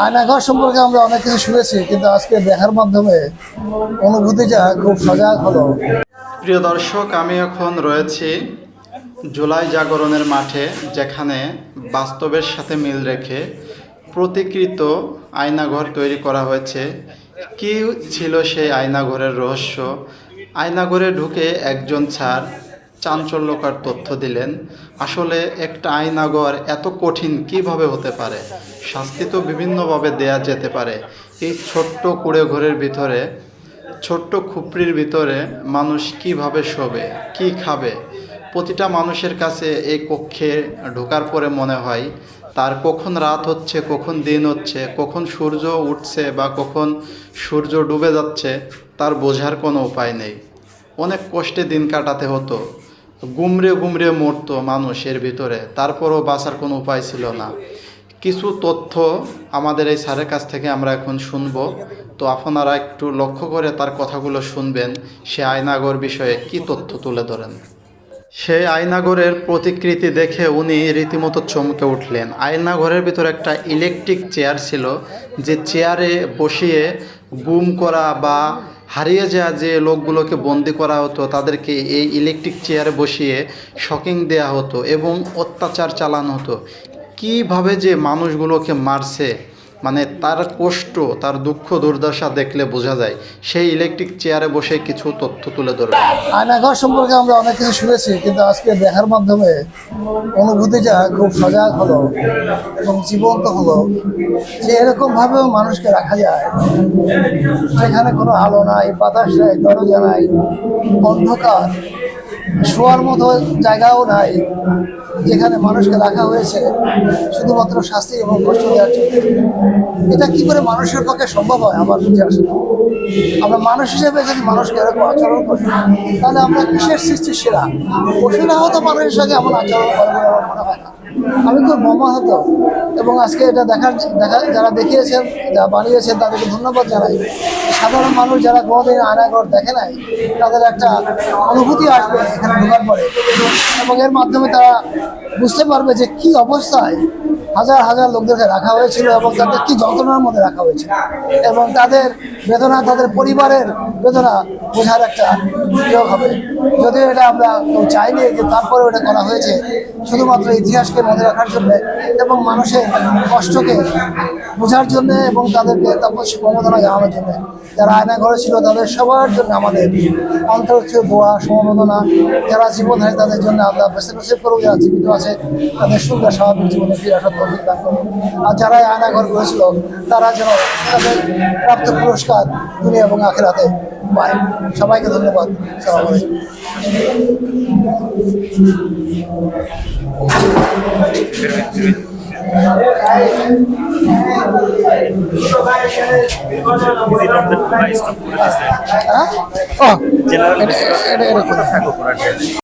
আয়নাঘর সম্পর্কে আমরা অনেক কিছু শুনেছি, কিন্তু আজকে দেখার মাধ্যমে অনুভূতিটা খুব সজাগ হলো। প্রিয় দর্শক, আমি এখন রয়েছি জুলাই জাগরণের মাঠে, যেখানে বাস্তবের সাথে মিল রেখে প্রতিকৃত আয়নাঘর তৈরি করা হয়েছে। কি ছিল সেই আয়নাঘরের রহস্য? আয়নাঘরে ঢুকে একজন স্যার চাঞ্চল্যকর তথ্য দিলেন, আসলে একটা আয়নাঘর এত কঠিন কীভাবে হতে পারে? শাস্তি তো বিভিন্নভাবে দেয়া যেতে পারে। এই ছোট্ট কুড়ে ঘরের ভিতরে, ছোট্ট খুপড়ির ভিতরে মানুষ কীভাবে শোবে, কি খাবে? প্রতিটা মানুষের কাছে এই কক্ষে ঢোকার পরে মনে হয়, তার কখন রাত হচ্ছে, কখন দিন হচ্ছে, কখন সূর্য উঠছে বা কখন সূর্য ডুবে যাচ্ছে, তার বোঝার কোনো উপায় নেই। অনেক কষ্টে দিন কাটাতে হতো। গুমড়ে গুমরে মরতো মানুষের ভিতরে। তারপরও বাঁচার কোনো উপায় ছিল না। কিছু তথ্য আমাদের এই স্যারের কাছ থেকে আমরা এখন শুনব। তো আপনারা একটু লক্ষ্য করে তার কথাগুলো শুনবেন। সে আয়নাগর বিষয়ে কি তথ্য তুলে ধরেন? সেই আয়নাগরের প্রতিকৃতি দেখে উনি রীতিমতো চমকে উঠলেন। আয়নাঘরের ভিতরে একটা ইলেকট্রিক চেয়ার ছিল। যে চেয়ারে বসিয়ে গুম করা বা হারিয়ে যাওয়া যে লোকগুলোকে বন্দি করা হতো, তাদেরকে এই ইলেকট্রিক চেয়ারে বসিয়ে শকিং দেওয়া হতো এবং অত্যাচার চালানো হতো। কীভাবে যে মানুষগুলোকে মারছে মানে তার কষ্ট, তার দুঃখ, দুর্দশা দেখলে বোঝা যায়, সেই ইলেকট্রিক চেয়ারে বসে কিছু তথ্য তুলে ধরবে। আয়নাঘর সম্পর্কে আমরা অনেক কিছু শুনেছি, কিন্তু আজকে দেখার মাধ্যমে অনুভূতিটা খুব সজাগ হলো এবং জীবন্ত হলো যে এরকমভাবেও মানুষকে রাখা যায়। সেখানে কোনো আলো নাই, বাতাস নাই, দরজা নাই, অন্ধকার। শোয়ার মতো জায়গাও নাই যেখানে মানুষকে রাখা হয়েছে শুধুমাত্র শাস্তি এবং কষ্ট দেওয়ার জন্য। এটা কি করে মানুষের পক্ষে সম্ভব হয় আমার বুঝে আসে আমরা মানুষ হিসেবে যদি মানুষকে এরকম আচরণ করি, তাহলে আমরা কিসের সৃষ্টি সেরা পশুরা হয়তো মানুষের সঙ্গে এমন আচরণ করে আমার মনে হয় না। আমি খুব মর্মাহত এবং আজকে এটা দেখার দেখা যারা দেখিয়েছেন, যা বানিয়েছেন তাদেরকে ধন্যবাদ জানাই। সাধারণ মানুষ যারা কোনোদিন আয়নাঘর দেখে নাই, তাদের একটা অনুভূতি আসবে এখানে ঢোকার পরে। এবং এর মাধ্যমে তারা বুঝতে পারবে যে কি অবস্থায় হাজার হাজার লোকদেরকে রাখা হয়েছিল এবং তাদের কি যন্ত্রণার মধ্যে রাখা হয়েছিল। এবং তাদের বেদনা, তাদের পরিবারের বেদনা বোঝার একটা সুযোগ হবে। যদিও এটা আমরা কেউ চাইনি যে তারপরেও এটা করা হয়েছে। শুধুমাত্র ইতিহাসকে মনে রাখার জন্য এবং মানুষের কষ্টকে বোঝার জন্য এবং তাদেরকে তারপর সমবেদনা জানানোর জন্য। যারা আয়না ঘরে ছিল, তাদের সবার জন্য আমাদের অন্তর থেকে দোয়া, সমবেদনা। যারা জীবন হয় তাদের জন্য আমরা বেছে বেছে করব যারা জীবিত আছে, তাদের সুন্দর স্বাভাবিক জীবনে ফিরে আসার তৌফিক আর যারা আয়না ঘর করেছিল তারা যেন তাদের প্রাপ্ত পুরস্কার দুনিয়া এবং আখেরাতে পায় সবাইকে ধন্যবাদ। সালাম